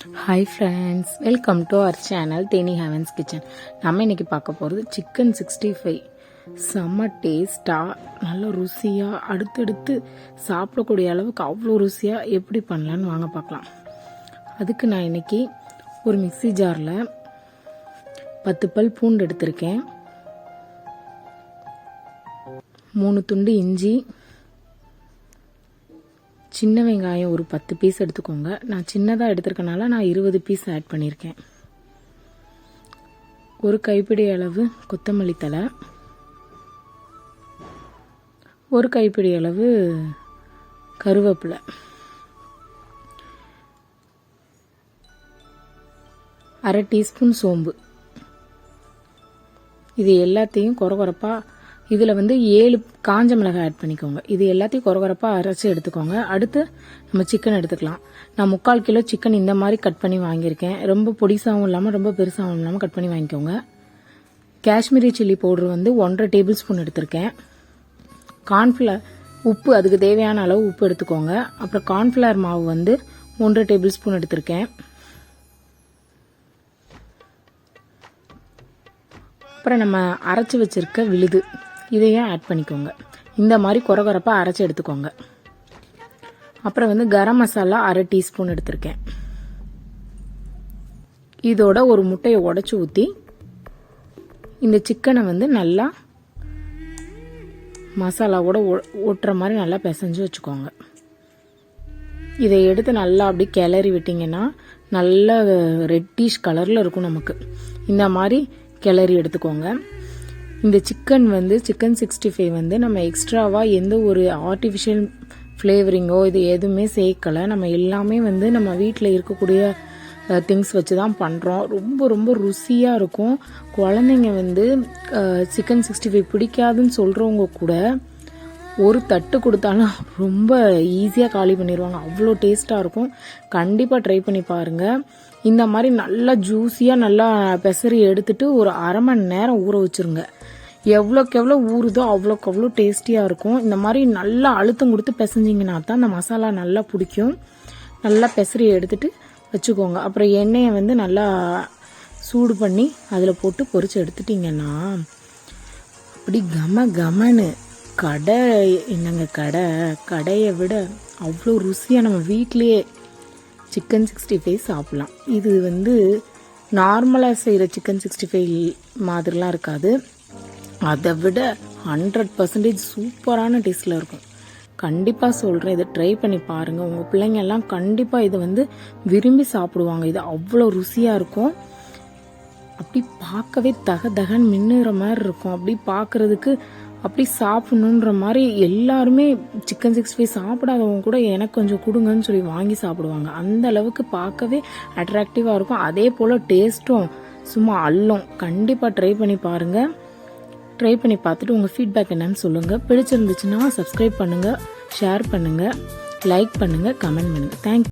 Hi friends welcome to our channel Theni heavens kitchen நம்ம இன்னைக்கு பார்க்க போகிறது சிக்கன் சிக்ஸ்டி ஃபைவ் செம்ம டேஸ்ட்டாக நல்ல ருசியாக அடுத்தடுத்து சாப்பிடக்கூடிய அளவுக்கு அவ்வளோ ருசியாக எப்படி பண்ணலான்னு வாங்க பார்க்கலாம். அதுக்கு நான் இன்னைக்கு ஒரு மிக்ஸி ஜாரில் பத்து பல் பூண்டு எடுத்திருக்கேன். மூணு துண்டு இஞ்சி சின்ன வெங்காயம் ஒரு பத்து பீஸ் எடுத்துக்கோங்க. நான் சின்னதாக எடுத்திருக்கனால நான் இருபது பீஸ் ஆட் பண்ணியிருக்கேன் ஒரு கைப்பிடி அளவு கொத்தமல்லி தழை. ஒரு கைப்பிடி அளவு கருவேப்பிலை. அரை டீஸ்பூன் சோம்பு. இது எல்லாத்தையும் குறகுறப்பாக இதில் வந்து ஏழு காஞ்ச மிளகாய் ஆட் பண்ணிக்கோங்க. இது எல்லாத்தையும் குறகுறப்பாக அரைச்சி எடுத்துக்கோங்க. அடுத்து நம்ம சிக்கன் எடுத்துக்கலாம். நான் முக்கால் கிலோ சிக்கன் இந்த மாதிரி கட் பண்ணி வாங்கியிருக்கேன். ரொம்ப பொடிசாகவும் இல்லாமல் ரொம்ப பெருசாகவும் இல்லாமல் கட் பண்ணி வாங்கிக்கோங்க. காஷ்மீரி சில்லி பவுடர் வந்து ஒன்றரை டேபிள் ஸ்பூன் எடுத்திருக்கேன். கார்ன்ஃப்ளவர் உப்பு அதுக்கு தேவையான அளவு உப்பு எடுத்துக்கோங்க. அப்புறம் கார்ன்ஃப்ளவர் மாவு வந்து ஒன்றரை டேபிள் ஸ்பூன் எடுத்திருக்கேன். அப்புறம் நம்ம அரைச்சி வச்சிருக்க விழுது. இதையும் ஆட் பண்ணிக்கோங்க. இந்த மாதிரி குறகுறப்பாக அரைச்சி எடுத்துக்கோங்க. அப்புறம் வந்து கரம் மசாலா அரை டீஸ்பூன் எடுத்திருக்கேன். இதோட ஒரு முட்டையை உடச்சி ஊற்றி இந்த சிக்கனை வந்து நல்லா மசாலாவோட ஒட்டுற மாதிரி நல்லா பிசைஞ்சு வச்சுக்கோங்க. இதை எடுத்து நல்லா அப்படி கிளறி விட்டிங்கன்னா நல்ல ரெட்டிஷ் கலரில் இருக்கும் நமக்கு. இந்த மாதிரி கிளறி எடுத்துக்கோங்க. இந்த சிக்கன் வந்து சிக்கன் சிக்ஸ்டி ஃபைவ் வந்து நம்ம எக்ஸ்ட்ராவாக எந்த ஒரு ஆர்டிஃபிஷியல் ஃப்ளேவரிங்கோ இது எதுவுமே சேர்க்கலை. நம்ம எல்லாமே வந்து நம்ம வீட்டில் இருக்கக்கூடிய திங்ஸ் வச்சு தான் பண்ணுறோம் ரொம்ப ரொம்ப ருசியாக இருக்கும். குழந்தைங்க வந்து சிக்கன் சிக்ஸ்டி ஃபைவ் பிடிக்காதுன்னு சொல்கிறவங்க கூட ஒரு தட்டு கொடுத்தாலும் ரொம்ப ஈஸியாக காலி பண்ணிடுவாங்க அவ்வளோ டேஸ்ட்டாக இருக்கும். கண்டிப்பாக ட்ரை பண்ணி பாருங்கள் இந்த மாதிரி நல்லா ஜூஸியாக நல்லா பெசரி எடுத்துட்டு ஒரு அரை மணி நேரம் ஊற வச்சுருங்க. எவ்வளோக்கு எவ்வளோ ஊறுதோ அவ்வளோக்கு அவ்வளோ டேஸ்டியாக இருக்கும். இந்த மாதிரி நல்லா அழுத்தம் கொடுத்து பிசைஞ்சிங்கன்னா தான் அந்த மசாலா நல்லா பிடிக்கும். நல்லா பெசரி எடுத்துட்டு வச்சுக்கோங்க. அப்புறம் எண்ணெயை வந்து நல்லா சூடு பண்ணி அதில் போட்டு பொறிச்சு எடுத்துட்டிங்கன்னா அப்படி கம கமனு கடை என்னங்க கடை? கடையை விட அவ்வளோ ருசியாக நம்ம வீட்லேயே சிக்கன் சிக்ஸ்டி ஃபைவ் சாப்பிட்லாம். இது வந்து நார்மலாக செய்கிற சிக்கன் சிக்ஸ்டி ஃபைவ் மாதிரிலாம் இருக்காது. அதை விட ஹண்ட்ரட் பர்சன்டேஜ் சூப்பரான டேஸ்ட்டில் இருக்கும். கண்டிப்பாக சொல்கிறேன் இதை ட்ரை பண்ணி பாருங்கள் உங்கள் பிள்ளைங்க எல்லாம் கண்டிப்பாக இதை வந்து விரும்பி சாப்பிடுவாங்க. இது அவ்வளோ ருசியாக இருக்கும். அப்படி பார்க்கவே தக தகன் மின்னுற மாதிரி இருக்கும். அப்படி பார்க்குறதுக்கு அப்படி சாப்பிடணுன்ற மாதிரி எல்லாருமே சிக்கன் சிக்ஸ் ஃபைவ் சாப்பிடாதவங்க கூட எனக்கு கொஞ்சம் கொடுங்கன்னு சொல்லி வாங்கி சாப்பிடுவாங்க. அந்த அளவுக்கு பார்க்கவே அட்ராக்டிவாக இருக்கும். அதே போல் டேஸ்ட்டும் சும்மா அல்லும். கண்டிப்பாக ட்ரை பண்ணி பாருங்கள் ட்ரை பண்ணி பார்த்துட்டு உங்கள் ஃபீட்பேக் என்னன்னு சொல்லுங்கள் பிடிச்சிருந்துச்சுன்னா சப்ஸ்கிரைப் பண்ணுங்கள் ஷேர் பண்ணுங்கள் லைக் பண்ணுங்கள் கமெண்ட் பண்ணுங்கள் தேங்க்யூ